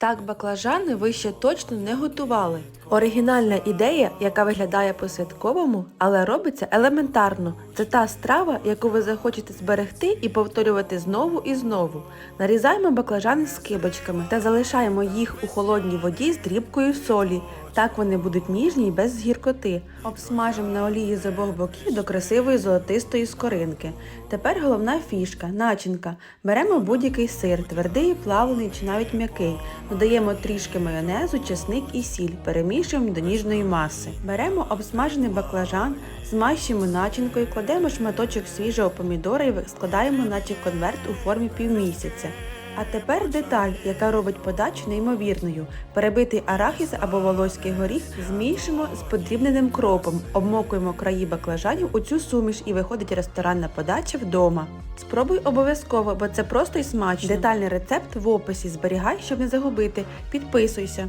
Так баклажани ви ще точно не готували. Оригінальна ідея, яка виглядає по-святковому, але робиться елементарно. Це та страва, яку ви захочете зберегти і повторювати знову і знову. Нарізаємо баклажани з кибочками та залишаємо їх у холодній воді з дрібкою солі. Так вони будуть ніжні і без гіркоти. Обсмажимо на олії з обох боків до красивої золотистої скоринки. Тепер головна фішка начинка. Беремо будь-який сир, твердий, плавлений чи навіть м'який. Додаємо трішки майонезу, чесник і сіль. Перемішуємо до ніжної маси. Беремо обсмажений баклажан, змащуємо начинкою, кладемо шматочок свіжого помідора і складаємо наче конверт у формі півмісяця. А тепер деталь, яка робить подачу неймовірною. Перебитий арахіс або волоський горіх змішуємо з подрібненим кропом, обмокуємо краї баклажанів у цю суміш і виходить ресторанна подача вдома. Спробуй обов'язково, бо це просто і смачно. Детальний рецепт в описі. Зберігай, щоб не загубити. Підписуйся.